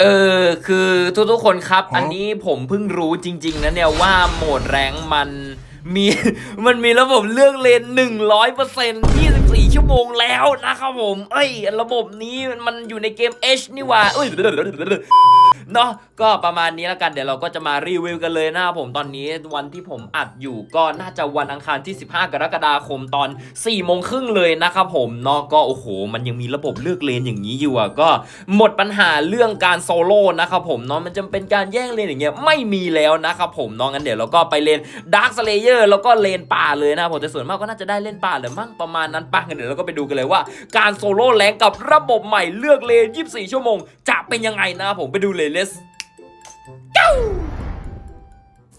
เออคือทุกๆคนครับ อันนี้ผมเพิ่งรู้จริง ๆนะเนี่ยว่าโหมดแรงค์มัน มีมันมีระบบเลือกเลน100% 24ชั่วโมงแล้วนะครับผม เอ้ย ระบบนี้มันอยู่ในเกม H นี่ว่าเอ้ยเนาะก็ประมาณนี้แล้วกันเดี๋ยวเราก็จะมารีวิวกันเลยนะครับผมตอนนี้วันที่ผมอัดอยู่ก็น่าจะวันอังคารที่ 15 กรกฎาคมตอน4โมงครึ่งเลยนะครับผมเนาะก็โอ้โห มันยังมีระบบเลือกเลนอย่างนี้อยู่อะก็หมดปัญหาเรื่องการโซโล่นะครับผมเนาะมันจะเป็นการแย่งเลนอย่างเงี้ยไม่มีแล้วนะครับผมเนาะงั้นเดี๋ยวเราก็ไปเลนดาร์คสเลเยอร์แล้วก็เลนป่าเลยนะผมแต่ส่วนมากก็น่าจะได้เล่นป่าเลยมั้งประมาณนั้นป่ะงั้นเดี๋ยวเราก็ไปดูกันเลยว่า การโซโล่แรงกับระบบใหม่เลือกเลน 24 ชั่วโมง จะเป็นยังไงนะผมไปดูเลย let's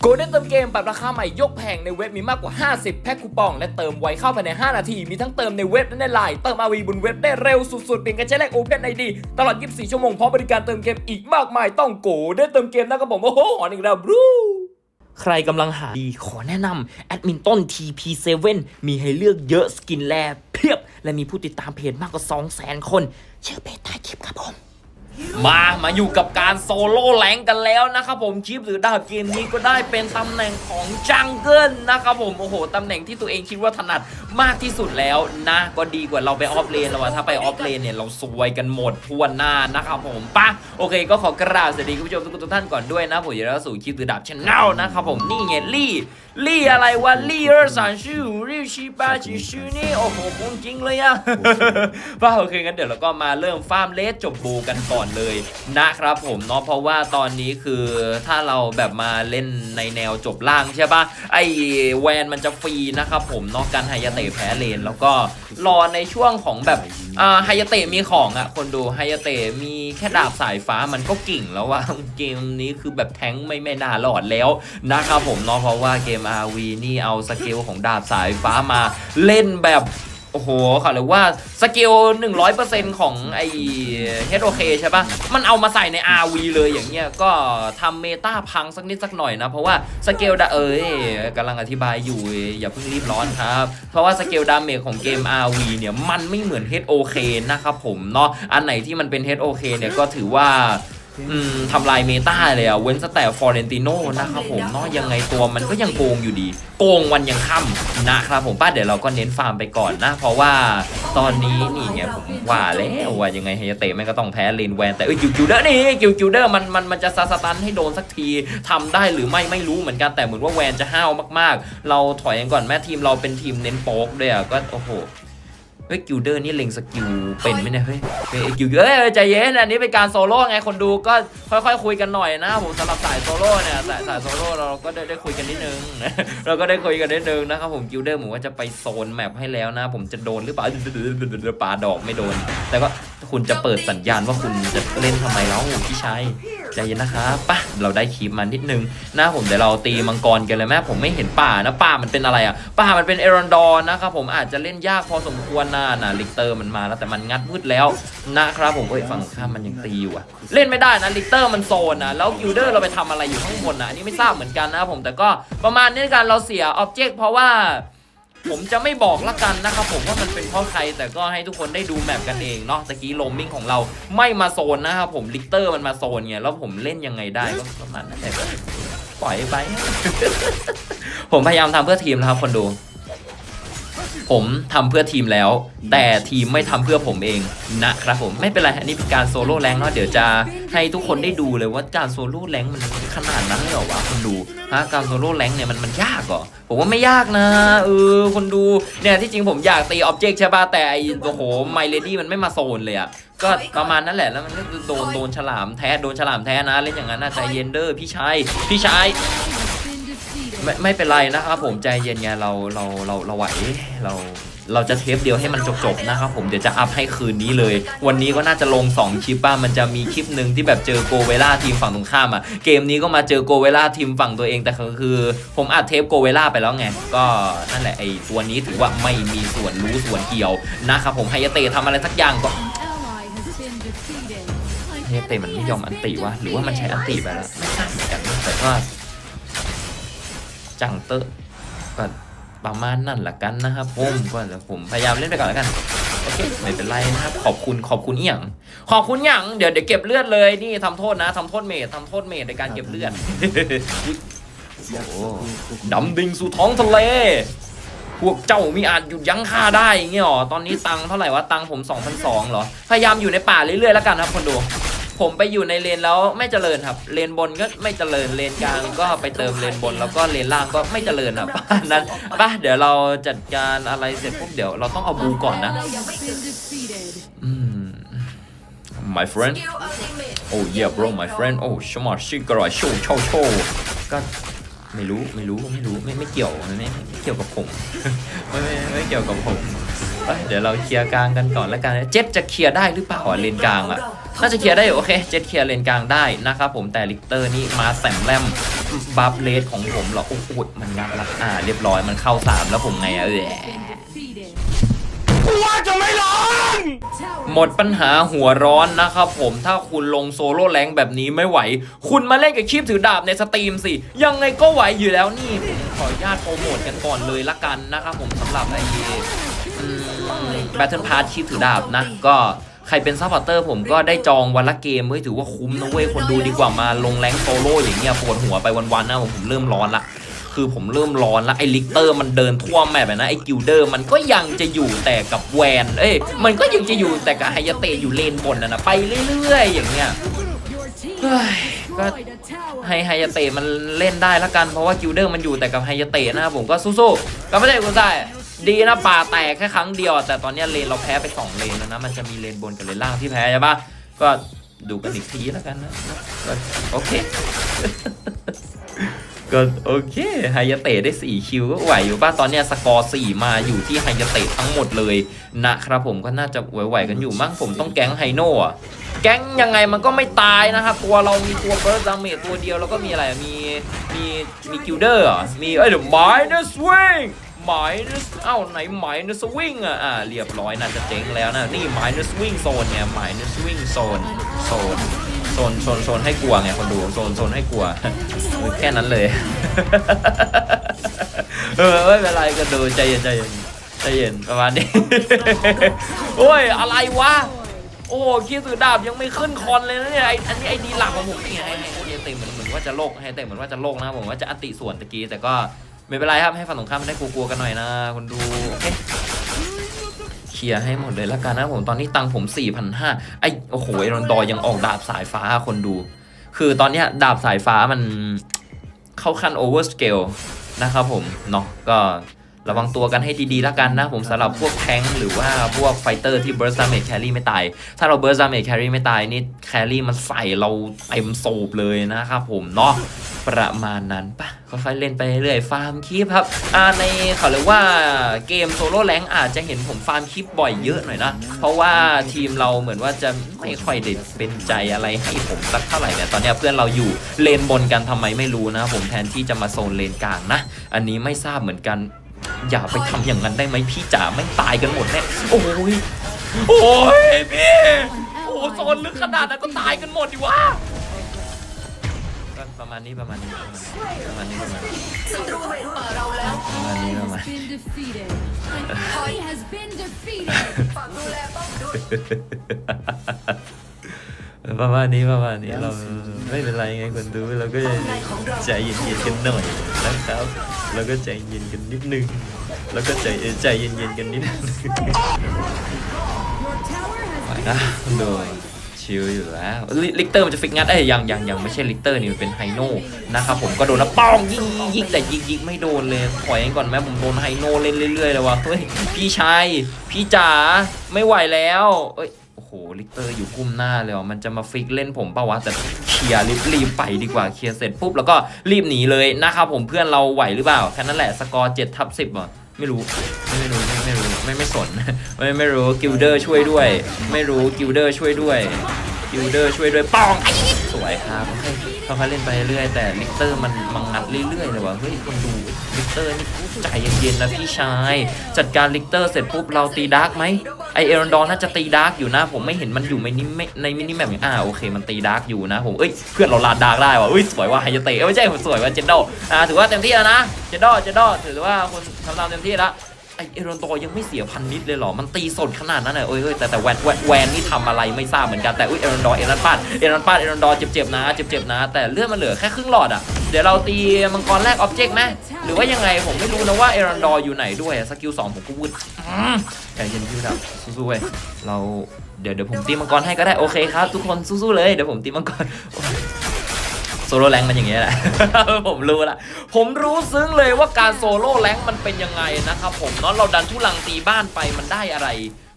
โกลเด้นเติมเกมปรับราคาใหม่ยกแผงในเว็บมีมากกว่า 50 แพ็คคูปอง และเติมไวเข้าภายใน 5 นาที มีทั้งเติมในเว็บและในไลน์เติม RV บนเว็บได้เร็วสุดๆ เปลี่ยนกันใช้แลก Open ID ตลอด 24 ชั่วโมงพร้อมบริการเติมเกมอีกมากมายต้องโกลเด้นเติมเกมนะครับผม โอ้โหออนอีกแล้วบรู ใครกำลังหาดีขอแนะนำแอดมินต้น TP7 มีให้เลือกเยอะสกินแลเพียบ และมีผู้ติดตามเพจมากกว่า 200,000 คนเชื่อเพจใต้คลิปครับผม มามาอยู่กับการโซโล่แรงกันแล้วนะครับผมชิปหรือดาบเกมนี้ก็ได้เป็นตำแหน่งของจังเกิลนะครับผมโอ้โหตำแหน่งที่ตัวเองคิดว่าถนัดมากที่สุดแล้วนะก็ดีกว่าเราไปออฟเลนแล้วถ้าไปออฟเลนเนี่ยเราซวยกันหมดทั่วหน้านะครับผมปะโอเค ก็ขอกราบสวัสดีคุณผู้ชมทุกท่านก่อนด้วยนะผมอยากจะสู่คลิปหรือดาบชแนลนะครับผมนี่ไงลี่ลี่อะไรวะลี่เออร์สารชื่อรี่ชีปาชิชื่อนี่โอ้โหคงจริงเลยอะป้าโอเคงั้นเดี๋ยวเราก็มาเริ่มฟาร์มเลสจบบูกันก่อนเลยนะครับผมเนาะเพราะว่าตอนนี้คือถ้าเราแบบมาเล่นในแนวจบล่างใช่ปะไอแวนมันจะฟรีนะครับผมเนาะการไฮยาเตะแพ้เลน แล้วก็รอในช่วงของแบบอ่าไฮยาเตะมีของอะคนดูไฮยาเตะมีแค่ดาบสายฟ้ามันก็กิ่งแล้วว่าเกมนี้คือแบบแทงไม่ไม่น่ารอดแล้วนะครับผมเนาะเพราะว่าเกม RV นี่เอาสเกลของดาบสายฟ้ามาเล่นแบบ โอ้โหเขาเรียกว่าสกิล100%ของไอ้ HOK ใช่ปะมันเอามาใส่ใน RV เลยอย่างเงี้ยก็ทำเมตาพังสักนิดสักหน่อยนะ เพราะว่าสเกลดาเอ้ยกำลังอธิบายอยู่อย่าเพิ่งรีบร้อนครับ เพราะว่าสเกลดาเมจของเกม RV เนี่ย มันไม่เหมือน HOK นะครับผมเนาะอันไหนที่มันเป็น HOK เนี่ยก็ถือว่า อืมทำลายเมตาเลยอะเว้นสแต่ฟอร์เรนติโนนะครับผมเนาะยังไงตัวมันก็ยังโกงอยู่ดี โกงวันยังค่ำนะครับผมป้าเดี๋ยวเราก็เน้นฟาร์มไปก่อนนะ เพราะว่าตอนนี้นี่ไงผมว่าแล้วว่ายังไงเฮยเตะม่งก็ต้องแพ้เลนแวน แต่เอ้ยกิวกิวเดอร์นี่กิวกิวเดอร์มันมันมันจะซาสตันให้โดนสักทีทำได้หรือไม่ไม่รู้เหมือนกันแต่เหมือนว่าแวนจะห้าวมาก ๆ เราถอยกันก่อนแม่ทีมเราเป็นทีมเน้นโป๊กด้วยอะก็โอ้โห เฮ้ยกิลเดอร์นี่เล็งสกิลเป็นไหมเนี่ยเฮ้ยเฮ้ยกิลเดอร์เอ้ยใจเย็นอันนี้เป็นการโซโล่ไงคนดูก็ค่อยๆคุยกันหน่อยนะผมสำหรับสายโซโล่เนี่ยสายสายโซโล่เราก็ได้ได้คุยกันนิดนึงเราก็ได้คุยกันนิดนึงนะครับผมกิลเดอร์ผมว่าจะไปโซนแมปให้แล้วนะ ผมจะโดนหรือเปล่าปาดอกไม่โดน แต่ก็คุณจะเปิดสัญญาณว่าคุณจะเล่นทำไมแล้วพี่ชายใจเย็นนะครับป่ะเราได้คีบมานิดนึงนะผมเดี๋ยวเราตีมังกรกันเลยแม่ผมไม่เห็นป่านะป่ามันเป็นอะไรอะป่ามันเป็นเอรอนดอร์นะครับผมอาจจะเล่นยากพอสมควรนะนะลิกเตอร์มันมาแล้วแต่มันงัดมืดแล้วนะครับผมเอ้ยฝั่งข้ามมันยังตีอยู่อะเล่นไม่ได้นะลิกเตอร์มันโซนนะแล้วกิลเดอร์เราไปทำอะไรอยู่ข้างบนนะอันนี้ไม่ทราบเหมือนกันนะครับผมแต่ก็ประมาณนี้กันเราเสียออบเจกต์เพราะว่าผมจะไม่บอกละกันนะครับผมว่ามันเป็นเพราะใครแต่ก็ให้ทุกคนได้ดูแมปกันเองเนาะตะกี้โลมมิ่งของเราไม่มาโซนนะครับผมลิกเตอร์มันมาโซนไงแล้วผมเล่นยังไงได้ก็ประมาณนั้นแหละปล่อยไป ผมพยายามทำเพื่อทีมนะครับคนดู ผมทำเพื่อทีมแล้ว แต่ทีมไม่ทำเพื่อผมเองนะครับผมไม่เป็นไรอันนี้เป็นการโซโล่แรงเนาะเดี๋ยวจะให้ทุกคนได้ดูเลยว่าการโซโล่แรงมันขนาดนั้นเลยเหรอวะคนดูฮะการโซโล่แรงเนี่ยมันมันยากเหรอผมว่าไม่ยากนะเออคนดูเนี่ยที่จริงผมอยากตีออบเจกต์ใช่ป่ะแต่ไอโอ้โหไมเลดี้มันไม่มาโซนเลยอะก็ประมาณนั้นแหละแล้วมันก็โดนโดนฉลามแท้โดนฉลามแท้นะเล่นอย่างนั้นนะใจเย็นเด้อพี่ชายพี่ชาย ไม่ไม่เป็นไรนะครับผมใจเย็นไงเราเราเราเราไหวเราเราจะเทปเดียวให้มันจบๆนะครับผมเดี๋ยวจะอัพให้คืนนี้เลย วันนี้ก็น่าจะลง 2 คลิปบ้างมันจะมีคลิปหนึ่งที่แบบเจอโกเวล่าทีมฝั่งตรงข้ามอะเกมนี้ก็มาเจอโกเวล่าทีมฝั่งตัวเองแต่คือคือผมอัดเทปโกเวล่าไปแล้วไง ก็นั่นแหละไอ้ตัวนี้ถือว่าไม่มีส่วนรู้ส่วนเกี่ยวนะครับผมไฮยเตะทำอะไรสักอย่างก็ไฮยเตะมันไม่ยอมอันติวะหรือว่ามันใช้อันติไปแล้วไม่ทราบเหมือนกันแต่ก็ จังเตอร์ก็ประมาณนั่นละกันนะครับผมก็เดี๋ยวผมพยายามเล่นไปก่อนแล้วกันโอเคไม่เป็นไรนะครับ ขอบคุณขอบคุณเอหย่างขอบคุณอย่างเดี๋ยวเดี๋ยวเก็บเลือดเลยนี่ทำโทษนะทำโทษเมดทำโทษเมดในการเก็บเลือดโอ้ดำดิ่งสู่ท้องทะเล พวกเจ้ามีอาจหยุดยั้งข้าได้อย่างเงี้ยหรอตอนนี้ตังค์เท่าไหร่วะตังค์ผม2,002เหรอ พยายามอยู่ในป่าเรื่อยๆแล้วกันครับคนดู ผมไปอยู่ในเลนแล้วไม่เจริญครับ เลนบนก็ไม่เจริญเลนกลางก็ไปเติมเลนบน แล้วก็เลนล่างก็ไม่เจริญครับนั้นป่ะเดี๋ยวเราจัดการอะไรเสร็จปุ๊บเดี๋ยวเราต้องเอาบูก่อนนะอืม my friend oh yeah bro my friend oh ชมาชิกรอยโชว์โชว์โชว์ก็ไม่รู้ไม่รู้ไม่รู้ไม่ไม่เกี่ยวไม่ไม่เกี่ยวกับผมไม่ไม่ไม่เกี่ยวกับผมเดี๋ยวเราเคลียร์กลางกันก่อนแล้วกันเจ็ดจะเคลียร์ได้หรือเปล่าเลนกลางอะ น่าจะเคลียร์ได้อยู่โอเคเจ็ดเคลียร์เลนกลางได้นะครับผมแต่ลิกเตอร์นี่มาแสมแลมบัฟเลสของผมเหรอโอ้โหมันงัดละอ่าเรียบร้อยมันเข้าสามแล้วผมไงอะเออหมดปัญหาหัวร้อนนะครับผมถ้าคุณลงโซโล่แรงค์แบบนี้ไม่ไหว คุณมาเล่นกับคลิปถือดาบในสตรีมสิ ยังไงก็ไหวอยู่แล้วนี่ผมขออนุญาตโปรโมทกันก่อนเลยละกันนะครับผมสำหรับไอ้แบทเทิลพาร์ทคลิปถือดาบนะก็ ใครเป็นซัพพอร์เตอร์ผมก็ได้จองวันละเกมเว้ยถือว่าคุ้มนะเว้ยคนดูดีกว่ามาลงแรงค์โซโล่อย่างเงี้ยปวดหัวไปวันๆนะผมผมเริ่มร้อนละคือผมเริ่มร้อนแล้วไอ้ลิกเตอร์มันเดินทั่วแมปอะนะไอ้กิลเดอร์มันก็ยังจะอยู่แต่กับแวนเอ้ยมันก็ยังจะอยู่แต่กับไฮยาเตะอยู่เลนบนนะนะไปเรื่อยๆ อย่างเงี้ยเฮ้ยก็ให้ไฮยาเตะมันเล่นได้ละกันเพราะว่ากิลเดอร์มันอยู่แต่กับไฮยาเตะนะครับผมก็สู้ๆก็ไม่ใช่คุณใช่ ดีนะป่าแตกแค่ครั้งเดียว แต่ตอนนี้เลนเราแพ้ไปสองเลนแล้วนะ มันจะมีเลนบนกับเลนล่างที่แพ้ใช่ปะก็ดูกันอีกทีแล้วกันนะก็โอเค ก็โอเคไฮยาเตะได้ 4 คิวก็ไหวอยู่ป่ะตอนเนี้ยสกอร์ 4 มาอยู่ที่ไฮยาเตะทั้งหมดเลยนะครับผมก็น่าจะไหวๆกันอยู่มั้งผมต้องแก๊งไฮโน่อะแก๊งยังไงมันก็ไม่ตายนะครับตัวเรามีตัวเบิร์ดดาเมจตัวเดียวแล้วก็มีอะไรมีมีมีกิลเดอร์มีเอ้ยเดี๋ยวไมเนสวิง ไมเนสเอ้าไหนไมเนสวิงอะอ่าเรียบร้อยน่าจะเจ๊งแล้วนะนี่ไมเนสวิงโซนเนี่ยไมเนสวิงโซนโซนโซนโซนโซนให้กลัวไงคนดูโซนโซนให้กลัวแค่นั้นเลย เออไม่เป็นไรก็ดูใจเย็นใจเย็นใจเย็นประมาณนี้โอ้ยอะไรวะโอ้คีย์ถือดาบยังไม่ขึ้นคอนเลยนะเนี่ยไออันนี้ไอดีหลักของผมนี่ไงไอเตะเหมือนเหมือนว่าจะโลกไอเตะเหมือนว่าจะโลกนะผมว่าจะอติส่วนตะกี้แต่ก็ ไม่เป็นไรครับให้ฝั่งตรงข้ามมันได้กลัวๆกันหน่อยนะคนดูโอเคเคลียร์ให้หมดเลยละกันนะผมตอนนี้ตังค์ผม4,500ไอโอ้โหไอรอนดอร์ยังออกดาบสายฟ้าคนดู คือตอนเนี้ยดาบสายฟ้ามันเข้าขั้นโอเวอร์สเกลนะครับผมเนาะก็ระวังตัวกันให้ดีๆละกันนะผมสำหรับพวกแทงค์หรือว่าพวกไฟเตอร์ที่เบิร์สดาเมจแครี่ไม่ตาย ถ้าเราเบิร์สดาเมจแครี่ไม่ตายนี่แครี่มันใส่เราเต็มโซบเลยนะครับผมเนาะ ประมาณนั้นปะค่อยๆเล่นไปเรื่อยฟาร์มคลิปครับอ่าในเขาเรียกว่าเกมโซโล่แรงอาจจะเห็นผมฟาร์มคลิปบ่อยเยอะหน่อยนะ เพราะว่าทีมเราเหมือนว่าจะไม่ค่อยได้เป็นใจอะไรให้ผมสักเท่าไหร่เนี่ยตอนนี้เพื่อนเราอยู่เลนบนกันทำไมไม่รู้นะ ผมแทนที่จะมาโซนเลนกลางนะ อันนี้ไม่ทราบเหมือนกัน อย่าไปทำอย่างนั้นได้ไหมพี่จ๋าไม่ตายกันหมดแน่โอ้ยโอ้ยพี่โอ้โซนลึกขนาดนั้นก็ตายกันหมดดิวะ ประมาณนี้ประมาณนี้ประมาณนี้ประมาณนี้ประมาณนี้ประมาณนี้ has been defeated. ประมาณนี้ประมาณนี้เราไม่เป็นไรไงคนดูเราก็จะใจเย็นๆกันหน่อยนะครับเราก็ใจเย็นกันนิดนึงแล้วก็ใจใจเย็นๆกันนิดนึง Your tower has ไหว been นะดู ชิลอยู่แล้วลิลิกเตอร์มันจะฟิกงัดเอ้ยยังยังยังไม่ใช่ลิกเตอร์นี่มันเป็นไฮโน่นะครับผมก็โดนแล้วป้องยิงยิงแต่ยิงยิงไม่โดนเลยถอยก่อนแม่ผมโดนไฮโน่เล่นเรื่อยๆเลยว่ะเฮ้ยพี่ชายพี่จ๋าไม่ไหวแล้วเอ้ยโอ้โหลิกเตอร์อยู่กุ้มหน้าเลยว่ะมันจะมาฟิกเล่นผมปล่าวะแต่เคลียร์รีบรีบไปดีกว่าเคลียร์เสร็จปุ๊บแล้วก็รีบหนีเลยนะครับผมเพื่อนเราไหวหรือเปล่าแค่นั้นแหละสกอร์7ทับ10อะไม่รู้ไม่รู้ ไม่ไม่สน ไม่ไม่รู้กิลเดอร์ช่วยด้วย ไม่รู้กิลเดอร์ช่วยด้วยกิลเดอร์ช่วยด้วยป้องสวยครับค่อยๆเล่นไปเรื่อยแต่ลิกเตอร์มันมังงัดเรื่อยๆเลยว่ะเฮ้ยคนดูลิกเตอร์นี่ใจเย็นๆนะพี่ชาย จัดการลิกเตอร์เสร็จปุ๊บเราตีดาร์กไหมไอเอรอนดอนน่าจะตีดาร์กอยู่นะ ผมไม่เห็นมันอยู่ในนิในมินิแมปอ่าโอเคมันตีดาร์กอยู่นะผมเอ้ยเพื่อนเราลาดดาร์กได้ว่ะเอ้ยสวยว่ะไฮยเตะเอ้ยไม่ใช่สวยว่ะเจนโดอ่าถือว่าเต็มที่แล้วนะเจนโดเจนโดถือว่าคุณทำตามเต็มที่แล้ว ไอเอรอนดอยังไม่เสียพันนิดเลยเหรอ มันตีสดขนาดนั้นเลยเอ้ยแต่แต่แวนแวนแวนนี่ทำอะไรไม่ทราบเหมือนกัน แต่อุ้ยเอรอนดอร์เอรอนปาดเอรอนปาดเอรอนดอร์เจ็บๆนะ เจ็บๆนะ แต่เลือดมันเหลือแค่ครึ่งหลอดอะ เดี๋ยวเราตีมังกรแรกออบเจกต์ไหมหรือว่ายังไงผมไม่รู้นะว่าเอรอนดอร์อยู่ไหนด้วย สกิลสองผมก็วืดอืมใจเย็นพี่ดับสู้ๆเว้ย เราเดี๋ยวเดี๋ยวผมตีมังกรให้ก็ได้ โอเคครับ ทุกคนสู้ๆเลย เดี๋ยวผมตีมังกร โซโล่แรงค์มันอย่างเงี้ยแหละ ผมรู้ละ ผมรู้ซึ้งเลยว่าการโซโล่แรงค์มันเป็นยังไงนะครับผมเนาะเราดันทุลังตีบ้านไปมันได้อะไร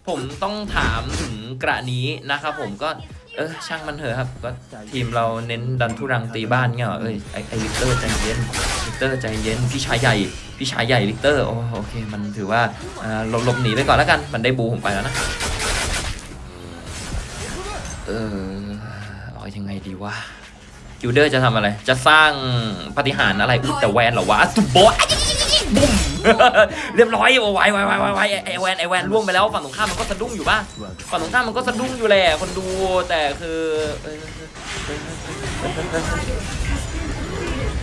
ผมต้องถามถึงกระนี้นะครับผมก็เออช่างมันเถอะครับก็ทีมเราเน้นดันทุรังตีบ้านเงี้ยเหรอเอ้ยไอไอลิกเตอร์ใจเย็นลิกเตอร์ใจเย็นพี่ชายใหญ่พี่ชายใหญ่ลิกเตอร์โอ้โอเคมันถือว่าอ่าหลบหลบหนีไปก่อนแล้วกันมันได้บูผมไปแล้วนะเออเอายังไงดีวะ กิลเดอร์จะทำอะไร จะสร้างปฏิหารย์อะไรอุยแต่แวนเหรอวะตุบโบะอะบุ้ม เรียบร้อยโอ้ไวไวไวไวไวไอไอแวนไอแวนล่วงไปแล้วฝั่งตรงข้ามมันก็สะดุ้งอยู่ป่ะฝั่งตรงข้ามมันก็สะดุ้งอยู่แหละคนดูแต่คือเออเออเออเออเออ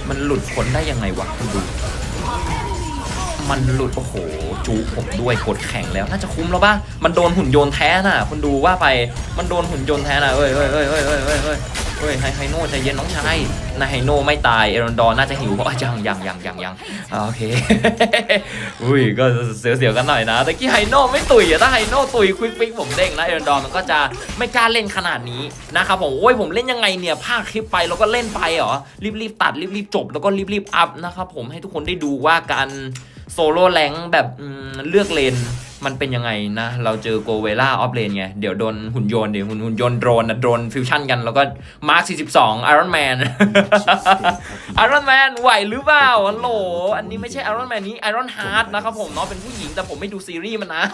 มันหลุดพ้นได้ยังไงวะคนดู มันหลุดโอ้โหจูผมด้วยกดแข่งแล้วน่าจะคุ้มแล้วป่ะมันโดนหุ่นยนต์แท้น่ะคนดูว่าไปมันโดนหุ่นยนต์แท้น่ะเอ้ยเอ้ยเอ้ยเอ้ยเอ้ยเอ้ย เอ้ยไฮไฮโน่ใจเย็นน้องชายนายไฮโน่ไม่ตายเอรอนดอร์น่าจะหิวเพราะยังยังยังยังยังโอเคอุ้ยก็เสียวๆกันหน่อยนะแต่กี้ไฮโน่ไม่ตุยอะถ้าไฮโน่ตุยควิกฟิกผมเด้งนะเอรอนดอร์มันก็จะไม่กล้าเล่นขนาดนี้นะครับผมโอ้ยผมเล่นยังไงเนี่ยภาคคลิปไปแล้วก็เล่นไปเหรอรีบๆตัดรีบๆจบแล้วก็รีบๆอัพนะครับผมให้ทุกคนได้ดูว่าการโซโล่แรงแบบเลือกเลน มันเป็นยังไงนะ เราเจอโกเวล่าออฟเลนไง เดี๋ยวโดนหุ่นยนต์เดี๋ยวหุ่นหุ่นยนต์โดรนนะโดรนฟิวชั่นกัน แล้วก็มาร์ค42ไอรอนแมนไอรอนแมนไหวหรือเปล่าฮัลโหล อันนี้ไม่ใช่ไอรอนแมนนี้ไอรอนฮาร์ดนะครับผมเนาะเป็นผู้หญิงแต่ผมไม่ดูซีรีส์มันนะ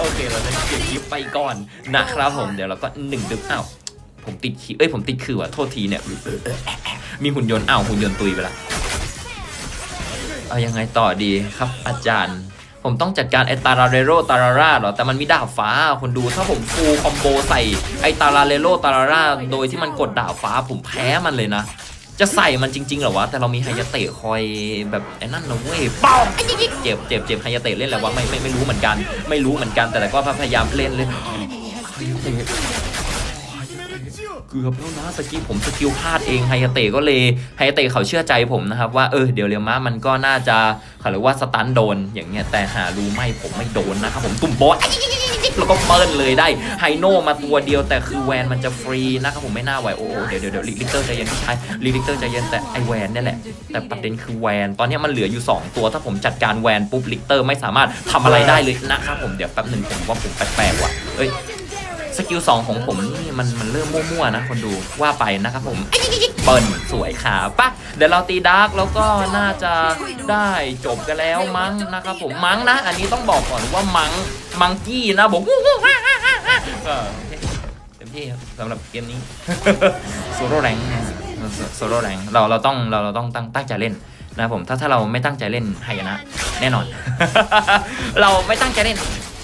โอเคเราจะเก็บคลิปไปก่อนนะครับผมเดี๋ยวเราก็หนึ่งดึกอ้าวผมติดขีเอ้ยผมติดคือว่ะโทษทีเนี่ยมีหุ่นยนต์อ้าวหุ่นยนต์ตุยไปละเอายังไงต่อดีครับอาจารย์ ผมต้องจัดการไอตาราเรโรตาราร่าเหรอ แต่มันมีดาบฟ้าคนดูถ้าผมฟูลคอมโบใส่ไอตาราเรโรตาราร่าโดยที่มันกดดาบฟ้าผมแพ้มันเลยนะ จะใส่มันจริงๆเหรอวะ แต่เรามีไฮยาเตะคอยแบบไอ้นั่นนะเว้ยเป้าไอ้ยิกเจ็บเจ็บเจ็บไฮยาเตะเล่นอะไรวะไม่ไม่ไม่รู้เหมือนกัน ไม่รู้เหมือนกันแต่ก็พยายามเล่นเลยไฮยา เกือบแล้วนะตะกี้ผมสกิลพลาดเองไฮยาเตะก็เลยไฮยาเตะเขาเชื่อใจผมนะครับว่าเออเดี๋ยวเรียวม้ามันก็น่าจะเขาเรียกว่าสตันโดนอย่างเงี้ยแต่หารู้ไหมผมไม่โดนนะครับผมตุ่มโบอสแล้วก็เปิ้ลเลยได้ไฮโนมาตัวเดียวแต่คือแวนมันจะฟรีนะครับผมไม่น่าไหวโอ้โหเดี๋ยวเดี๋ยวเดี๋ยวลิกเตอร์ใจเย็นพี่ชายลิกเตอร์ใจเย็นแต่ไอแวนนี่แหละ แต่ประเด็นคือแวน ตอนนี้มันเหลืออยู่ 2 ตัวถ้าผมจัดการแวนปุ๊บลิกเตอร์ไม่สามารถทำอะไรได้เลยนะครับผมเดี๋ยวแป๊บหนึ่งผมว่าผมแปลกๆว่ะเอ้ย สกิลสองของผมนี่มันมันเริ่มมั่วๆนะคนดูว่าไปนะครับผมเปิ้ลสวยขาปะเดี๋ยวเราตีดาร์กแล้วก็น่าจะได้จบกันแล้วมั้งนะครับผมมั้งนะ อันนี้ต้องบอกก่อนว่ามั้งมังกี้นะบอกเต็มที่ครับสำหรับเกมนี้โซโล่แรงโซโล่แรงเราเราต้องเราเราต้องตั้งตั้งใจเล่นนะครับผมถ้าถ้าเราไม่ตั้งใจเล่นไฮยนะ แน่นอน เราไม่ตั้งใจเล่น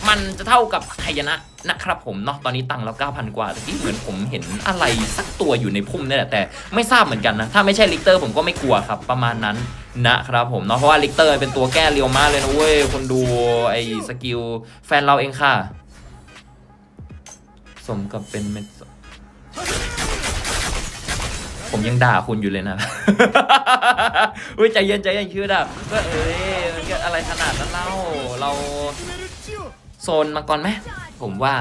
มันจะเท่ากับไฮยนะ นะครับผมเนาะตอนนี้ตังค์เรา9,000 กว่าแต่ที่เหมือนผมเห็นอะไรสักตัวอยู่ในพุ่มนี่แหละแต่ไม่ทราบเหมือนกันนะถ้าไม่ใช่ลิกเตอร์ผมก็ไม่กลัวครับประมาณนั้นนะครับผมเนาะเพราะว่าลิกเตอร์เป็นตัวแก้เรียวมากเลยนะเว้ยคนดูไอ้สกิลแฟนเราเองค่ะ สมกับเป็นเม็ดผมยังด่าคุณอยู่เลยนะอุ้ยใจเย็นใจเย็นคือแบบก็เอ้ยมันก็อะไรขนาดนั้นเล่าเราโซนมังกรไหม ผมว่า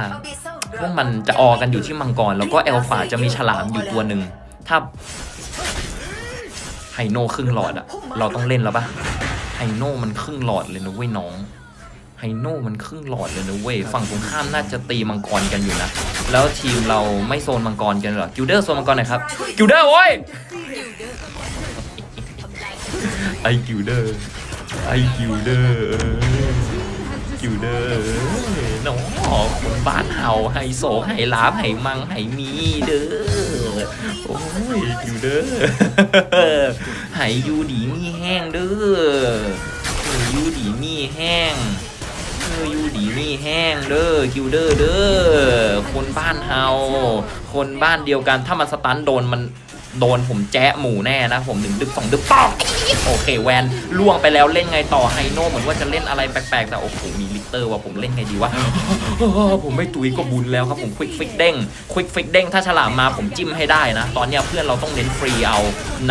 พวกมันจะออกันอยู่ที่มังกร แล้วก็เอลฟาจะมีฉลามอยู่ตัวหนึ่งถ้าไฮโน่ครึ่งหลอดอะเราต้องเล่นแล้วปะไฮโน่มันครึ่งหลอดเลยนะเว้ยน้องไฮโน่มันครึ่งหลอดเลยนะเว้ยฝั่งตรงข้ามน่าจะตีมังกรกันอยู่นะแล้วทีมเราไม่โซนมังกรกันเหรอกิลเดอร์โซนมังกรหน่อยครับกิลเดอร์โว้ยไอกิลเดอร์ไอกิลเดอร์กิลเดอร์น้อง คนบ้านเฮาไฮโซไฮลาบไฮมังไฮมีเด้อ โอ้ยกิลเด้อไฮยูดีมีแห้งเด้อยูดีมีแห้งยูดีมีแห้งเด้อกิลเดอร์เด้อคนบ้านเฮาคนบ้านเดียวกันถ้ามันสตันโดนมันโดนผมแจ๊ะหมูแน่นะ ผมหนึ่งดึกสองดึกปองโอเคแวนล่วงไปแล้วเล่นไงต่อไฮโน่เหมือนว่าจะเล่นอะไรแปลกๆ แต่โอ้โหมีลิ ตเตอร์ว่าผมเล่นไงดีวะผมไม่ตุยก็บุญแล้วครับผมควิกฟิกเด้งควิกฟิกเด้งถ้าฉลามมาผมจิ้มให้ได้นะ ตอนนี้เพื่อนเราต้องเน้นฟรีเอา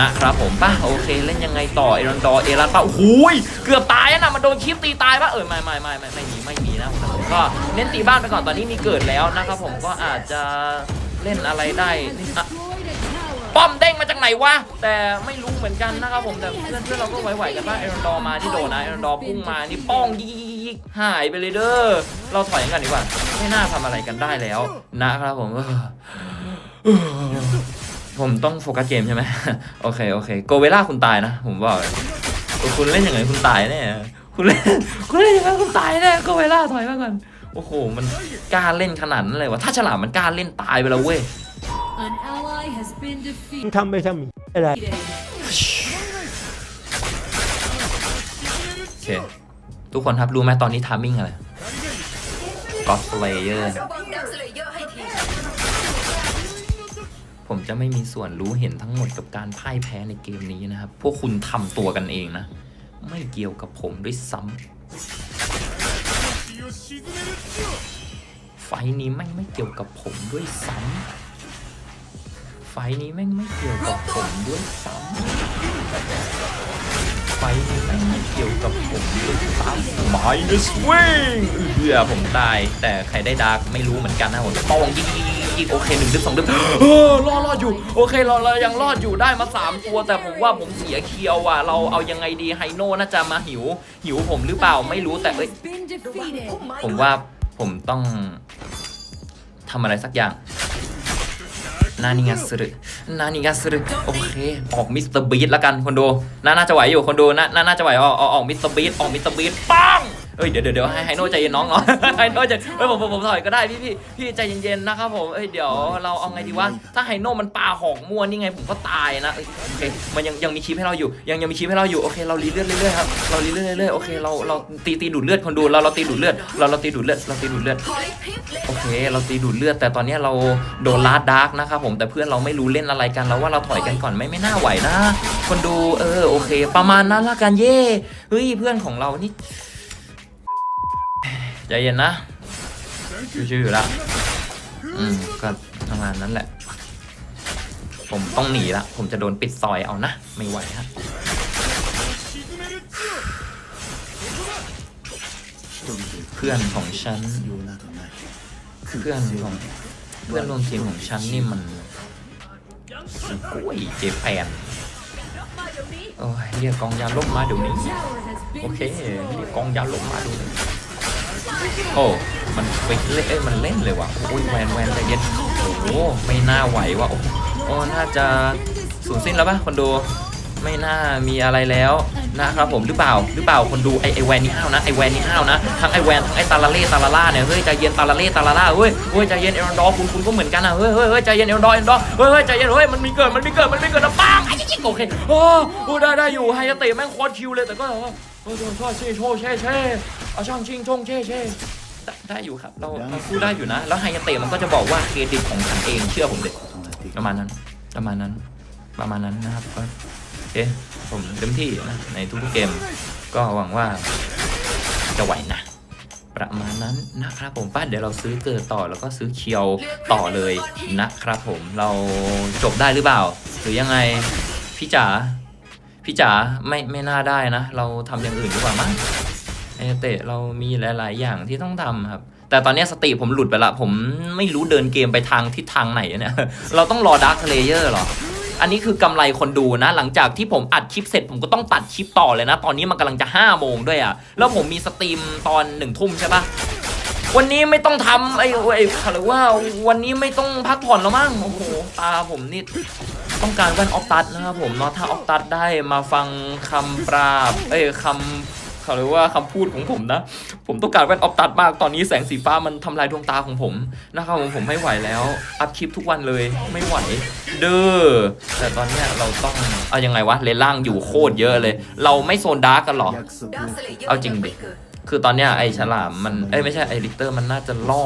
นะครับผมป่ะโอเค เล่นยังไงต่อเอรันดอเอรันป่ะโอ้ยเกือบตายนะมันโดนคลิปตีตายป่ะเออไม่ไม่ไม่ไม่ไม่มีไม่มีนะผมก็เน้นตีบ้านไปก่อนตอนนี้มีเกิดแล้วนะครับผมก็อาจจะเล่นอะไรได้ป้อมเด้งมาจากไหนวะ แต่ไม่รู้เหมือนกันนะครับผม แต่เพื่อนเพื่อนเราก็ไหวๆกันว่าเอรอนดอมาที่โดนนะเอรอนดอพุ่งมา นี่ป้องยิ กหายไปเลยเด้อเราถอยกันดีกว่า ไม่น่าทำอะไรกันได้แล้วนะครับผมเออเออผมต้องโฟกัสเกมใช่ไหมโอเคโอเคโกเวล่าคุณตายนะ ผมบอกเลยคุณเล่นอย่างไงคุณตายแน่คุณเล่นคุณเล่นอย่างไงคุณตายแน่โกเวล่าถอยมาก่อนโอ้โห มันกล้าเล่นขนาดนั้นเลยวะถ้าฉลามมันกล้าเล่นตายไปแล้วเว้ย An ally has been defeated. ทำไปทำอะไรโอเค ทุกคนครับ รู้ไหมตอนนี้ทามมิ่งอะไรก็สเลเยอร์ระวังดักสเลเยอร์ผมจะไม่มีส่วนรู้เห็นทั้งหมดกับการพ่ายแพ้ในเกมนี้นะครับ พวกคุณทำตัวกันเองนะ ไม่เกี่ยวกับผมด้วยซ้ำไฟนี้แม่งไม่เกี่ยวกับผมด้วยซ้ำไฟนี้แม่งไม่เกี่ยวกับผมด้วยซ้ำ ฟท์นี้แม่งไม่เกี่ยวกับผมด้วยซ้ำ minus wing เอือผมตาย แต่ใครได้ดาร์กไม่รู้เหมือนกันนะผมจะป้องยิงยิงยิงยิงโอเคหนึ่งดึกสองดึกเออรอดรอดอยู่ โอเคเราเรายังรอดอยู่ได้มาสามตัว แต่ผมว่าผมเสียเคียวอะ เราเอายังไงดีไฮโน่น่าจะมาหิว หิวผมหรือเปล่าไม่รู้แต่เอ้ย Has been ระวัง defeated. พุ่มไม้ผมด้วยว่าผมต้องทำอะไรสักอย่าง นานิงาสึนานิงาสึโอเค ออกมิสเตอร์บีทแล้วกันคนดูน่าน่าจะไหวอยู่คนดูน่าน่าน่าจะไหวออออกออกมิสเตอร์บีทออกมิสเตอร์บีทปัง เอ้ยเดี๋ยวเดี๋ยวเดี๋ยวให้ไฮโน่ใจเย็นน้องเนาะไฮโน่ใจเอ้ยผมผมผมถอยก็ได้พี่พี่พี่ใจเย็นๆนะครับผมเอ้ยเดี๋ยวเราเอาไงดีวะถ้าไฮโน่มันปาหอกมั่วนี่ไงผมก็ตายนะเอ้ยโอเคมันยังยังมีคลิปให้เราอยู่ ยังยังมีคลิปให้เราอยู่โอเคเรารีเลือดเรื่อยๆครับเรารีเลือดเรื่อยๆโอเคเราเราตีตีดูดเลือดคนดูเราเราตีดูดเลือดเราเราตีดูดเลือดเราตีดูดเลือดถอยพลิบเลยโอเค เราตีดูดเลือด แต่ตอนเนี้ยเราโดนลาดดาร์กนะครับผมแต่เพื่อนเราไม่รู้เล่นอะไรกันเราว่าเราถอยกันก่อนไม่ไม่น่าไหวนะ คนดูเออโอเค ประมาณนั้นละกันเย่เฮ้ยเพื่อนของเรานี่ ใจเย็นนะชิวๆอยู่แล้วอืมก็ประมาณนั้นแหละ ผมต้องหนีละ ผมจะโดนปิดซอยเอานะ ไม่ไหวฮะเพื่อนของฉันเพื่อนของเพื่อนร่วมทีมของฉันนี่มันสกุ้ยเจแปนโอ้ยเรียกกองยาลบมาเดี๋ยวนี้ โอเคเรียกกองยาลบมาเดี๋ยวนี้ โอ้มันฟิกเล่นเอ้ยมันเล่นเลยว่ะโอ้ยแวนแวนใจเย็นโอ้ไม่น่าไหวว่ะโอ้น่าจะสูญสิ้นแล้วปะคนดูไม่น่ามีอะไรแล้วนะครับผมหรือเปล่าหรือเปล่าคนดูไอไอแวนนี่ห้าวนะไอแวนนี่ห้าวนะทั้งไอแวนทั้งไอตาลาเล่ตาลาล่าเนี่ยเฮ้ยใจเย็นตาลาเล่ตาลาล่าเฮ้ยเฮ้ยใจเย็นเอรอนดอคุณคุณก็เหมือนกันนะเฮ้ยเฮ้ยเฮ้ยใจเย็นเอรอนดอเอรอนดอเฮ้ยเฮ้ยใจเย็นเฮ้ยมันมีเกิดมันมีเกิดมันมีเกิดนะปังไอ้จิ๊กโอเคโอ้โอ้ได้ได้อยู่ไฮยาเตะแม่งโคตรคิวเลยแต่ก็โอ้โหช่วยเช่โชว์เช่เช่ เอาช่างชิงชงเช่เช่ได้ได้อยู่ครับ เราเราสู้ได้อยู่นะ แล้วไฮยาเตะมันก็จะบอกว่าเครดิตของฉันเองเชื่อผมเด็ประมาณนั้น ประมาณนั้น ประมาณนั้นนะครับก็โอเคผมเต็มที่นะในทุกๆเกม ก็หวังว่าจะไหวนะ ประมาณนั้นนะครับผมป้าเดี๋ยวเราซื้อเกิดต่อแล้วก็ซื้อเคียวต่อเลยนะครับผมเราจบได้หรือเปล่า หรือยังไงพี่จ๋าพี่จ๋าไม่ไม่น่าได้นะ เราทำอย่างอื่นดีกว่ามั้ง ไอเตะเรามีหลาย ๆ อย่างที่ต้องทำครับ แต่ตอนนี้สติผมหลุดไปละ ผมไม่รู้เดินเกมไปทางทิศทางไหนเนี่ยเราต้องรอดาร์คเลเยอร์หรอ อันนี้คือกำไรคนดูนะ หลังจากที่ผมอัดคลิปเสร็จผมก็ต้องตัดคลิปต่อเลยนะ ตอนนี้มันกำลังจะ5้าโมงด้วยอะ่ะ แล้วผมมีสตรีมตอนหนึ่งทุ่มใช่ปะวันนี้ไม่ต้องทำไอ้ไอ้หรือว่าวันนี้ไม่ต้องพักผ่อนแล้วมั้งโอ้โหตาผมนี่ต้องการแว่นออฟตัดนะครับผมเนาะถ้าออฟตัดได้มาฟังคำปราบเอ้ยคำ เขาเรียกว่าคำพูดของผมนะ ผมต้องการแว่นออฟตัดมากตอนนี้แสงสีฟ้ามันทำลายดวงตาของผมนะครับผมผมไม่ไหวแล้ว อัพคลิปทุกวันเลยไม่ไหว เด้อแต่ตอนเนี้ยเราต้องเอายังไงวะเลนล่างอยู่โคตรเยอะเลย เราไม่โซนดาร์กกันหรอ เอาจริงดิยัไม่เกิดคือตอนเนี้ยไอ้ฉลามมันเอ้ยไม่ใช่ไอ้ลิเตอร์มันน่าจะล่อ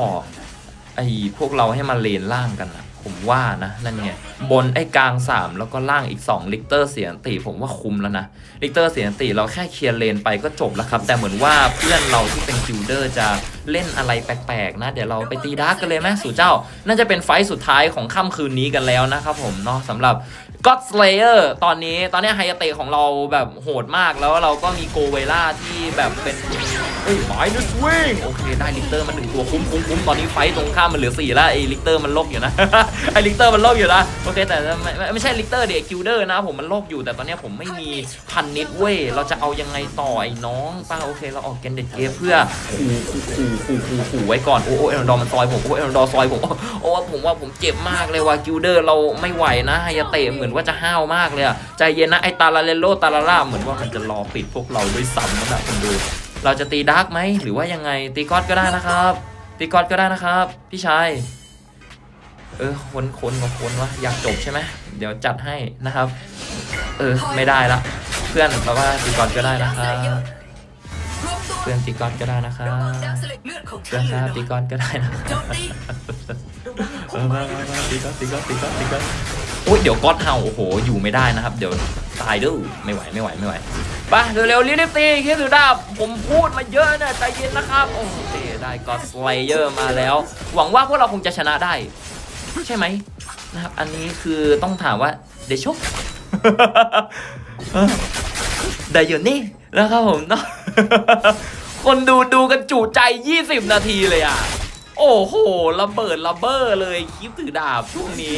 ไอ้พวกเราให้มาเลนล่างกันอะ ผมว่านะนั่นไงบนไอ้กลาง 3 แล้วก็ล่างอีก 2 ลิกเตอร์เสียนตีผมว่าคุ้มแล้วนะ ลิกเตอร์เสียนตีเราแค่เคลียร์เลนไปก็จบแล้วครับ แต่เหมือนว่าเพื่อนเราที่เป็นคิวเดอร์จะ เล่นอะไรแปลกๆนะ เดี๋ยวเราไปตีดาร์กกันเลยไหมสู่เจ้า น่าจะเป็นไฟท์สุดท้ายของค่ำคืนนี้กันแล้วนะครับผมเนาะสำหรับ God Slayer ตอนนี้ตอนนี้ไฮยาเตะของเราแบบโหดมากแล้วเราก็มีโกเวล่าที่แบบเป็นเอ้ยไมนัสวิงโอเคได้ลิกเตอร์มาหนึ่งตัวคุ้มคุ้มคุ้มตอนนี้ไฟต์ตรงข้ามมันเหลือสี่แล้วไอ้ลิกเตอร์มันโลกอยู่นะ ไอ้ลิกเตอร์มันโลกอยู่นะโอเคแต่ไม่ไม่ไม่ใช่ลิกเตอร์เด็กคิวเดอร์นะผมมันโลกอยู่แต่ตอนเนี้ยผมไม่มีพันนิดเว้ยเราจะเอายังไงต่อไอ้น้องป้าโอเคเราออกแกนเด็ดเกฟเพื่อขู่ขู่ขู่ขู่ขู่ไว้ก่อน โอ้โอเอลดอร์มันซอยผม โอ้เอลดอร์ซอยผม โอ้ผมว่าผมเจ็บมากเลยว่ะคิวเดอร์เราไม่ไหวนะไฮยาเตะเหมือนว่าจะห้าวมากเลยอะใจเย็นนะไอ้ตาลาเลโลตาลาล่าเหมือนว่ามันจะรอปิดพวกเราด้วยซ้ำนะคุณดูเราจะตีดาร์กไหมหรือว่ายังไงตีก๊อตก็ได้นะครับ ตีก๊อตก็ได้นะครับ พี่ชายเออคนคนกับคนวะอยากจบใช่ไหมเดี๋ยวจัดให้นะครับ เออไม่ได้ละ เพื่อนเราว่าตีก๊อตก็ได้นะครับ พื่อนตีก๊อตก็ได้นะครัระวังบดาวสเลดเลือดของเพื่ฉัอนนครับตีก๊อตก็ได้นะโจมตีเออมามามาตีก๊อตตีก๊อตตีก๊อตตีก๊อตโอ้ยเดี๋ยวก๊อตเห่าโอ้โหอยู่ไม่ได้นะครับ เดี๋ยวตายดื้อไม่ไหวไม่ไหวไม่ไหวไปเร็วๆรีบๆตีคิดถือดาบผมพูดมาเยอะเนี่ยใจเย็นนะครับโอเคได้ก็สไลเยอร์มาแล้ว หวังว่าพวกเราคงจะชนะได้ ใช่ไหมนะครับ อันนี้คือต้องถามว่าเดชก ได้อยู่นี่นะครับผมเนาะ คนดูดูกันจุใจ 20 นาทีเลยอะ โอ้โหระเบิดระเบ้อเลยคลิปถือดาบช่วงนี้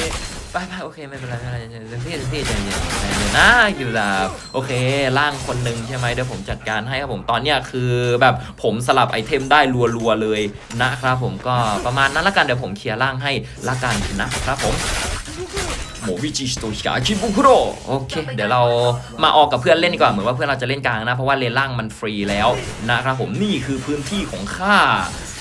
ไปไปโอเคไม่เป็นไรไม่เป็นไรเดี๋ยวพี่เดี๋ยวพี่ใจเย็นใจเย็นนะคลิปดาบโอเคร่างคนหนึ่งใช่ไหมเดี๋ยวผมจัดการให้ครับผมตอนเนี้ยคือแบบผมสลับไอเทมได้รัวๆเลยนะครับผมก็ประมาณนั้นละกันเดี๋ยวผมเคลียร์ร่างให้ละกันนะครับผม โมวิจิสโตชิกาคิบุคุโรโอเค เดี๋ยวเรามาออกกับเพื่อนเล่นดีกว่า เหมือนว่าเพื่อนเราจะเล่นกลางนะ เพราะว่าเลนล่างมันฟรีแล้วนะครับผมนี่คือพื้นที่ของข้า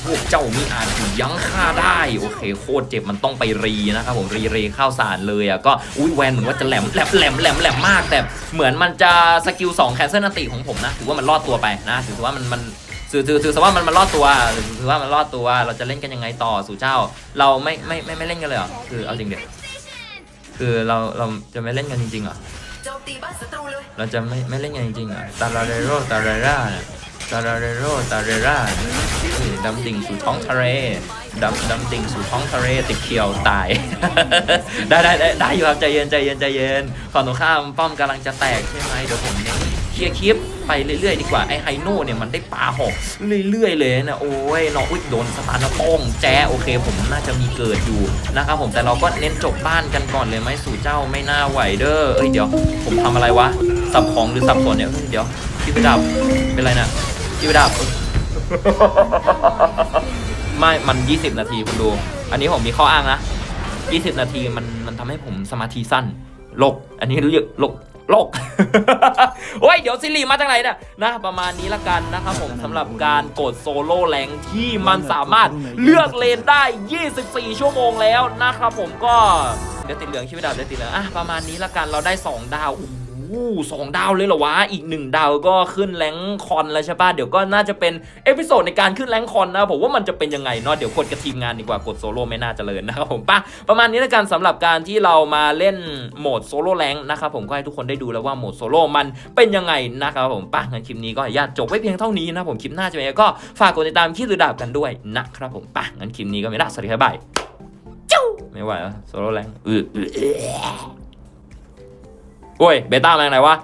พวกเจ้ามีอาจถึงยั้งข้าได้ โอเค โคตรเจ็บมันต้องไปรีนะครับผมรีเรข้าวสารเลยอะก็อุ้ยแวนเหมือนว่าจะแหลมแหลมแหลมแหลมแหลมมาก แต่เหมือนมันจะสกิล2แคนเซิลนันติของผมนะถือว่ามันรอดตัวไปนะถือว่ามันมันถือถือถือซะว่ามันมันรอดตัวถือว่ามันรอดตัวเราจะเล่นกันยังไงต่อสู่เจ้า เราไม่ไม่ไม่ไม่เล่นกันเลยเหรอคือเอาจริงเดี๋ยว คือเราเราจะไม่เล่นกันจริงๆเหรอโจมตีบ้านศัตรูเลยเราจะไม่ไม่เล่นกันจริงๆเหรอตาลาเรโรตาเรราเนี่ยตาลาเรโรตาเรราเนี่ยดำดิ่งสู่ท้องทะเลดำดำดิ่งสู่ท้องทะเลติดเขียวตาย ได้ได้ได้ได้อยู่ครับใจเย็นใจเย็นใจเย็นฝั่งตรงข้ามป้อมกำลังจะแตกใช่ไหมเดี๋ยวผมเนี่ยเค ลียร์คลิปไปเรื่อยๆดีกว่าไอไฮโน่เนี่ยมันได้ปาหอกเรื่อยๆเลยนะโอ้ยนองอุ้ยโดนสตาร์นโป้งแจ้โอเค ผมน่าจะมีเกิดอยู่นะครับผมแต่เราก็เน้นจบบ้านกันก่อนเลยไหมสู่เจ้าไม่น่าไหวเด้อเอ้ยเดี๋ยว ผมทำอะไรวะสับของหรือสับสนเนี่ยเฮ้เดี๋ยวคิวดับเป็นไรนะคิวดับไม่มัน 20 นาทีคุณดู อันนี้ผมมีข้ออ้างนะ 20 นาทีมันมันทำให้ผมสมาธิสั้นโลก อันนี้เรียกโลก โลกโอ้ยเดี๋ยวซิลีมาจากไหนเนี่ยนะประมาณนี้ละกันนะครับผมสำหรับการกดโซโล่แรงที่มันสามารถเลือกเลนได้ 24 ชั่วโมงแล้วนะครับผมก็เดี๋ยวติดเหลืองคิดไม่ดาวเดี๋ยวติดเหลืองอะประมาณนี้ละกันเราได้ 2 ดาวโอ้โห สองดาวเลยเหรอวะ อีกหนึ่งดาวก็ขึ้นแรงค์คอนแล้วใช่ปะเดี๋ยวก็น่าจะเป็นเอพิโซดในการขึ้นแรงค์คอนนะผมว่ามันจะเป็นยังไงเนาะเดี๋ยวกดกับทีมงานดีกว่ากดโซโล่ไม่น่าเจริญนะครับผมปะประมาณนี้ละกันสำหรับการที่เรามาเล่นโหมดโซโล่แรงค์นะครับผมก็ให้ทุกคนได้ดูแล้วว่าโหมดโซโล่มันเป็นยังไงนะครับผมปะงั้นคลิปนี้ก็ญาตจบไว้เพียงเท่านี้นะผมคลิปหน้าจะเป็นยังไงก็ฝากกดติดตามคลิปตือดาบกันด้วยนะครับผมปะงั้นคลิปนี้ก็ไม่ละสวัสดีครับบายจิ้วไม่ไหวแล้วโซโล่แรงค์อืออือ โอ้ยเบต้ามาจากไหนวะ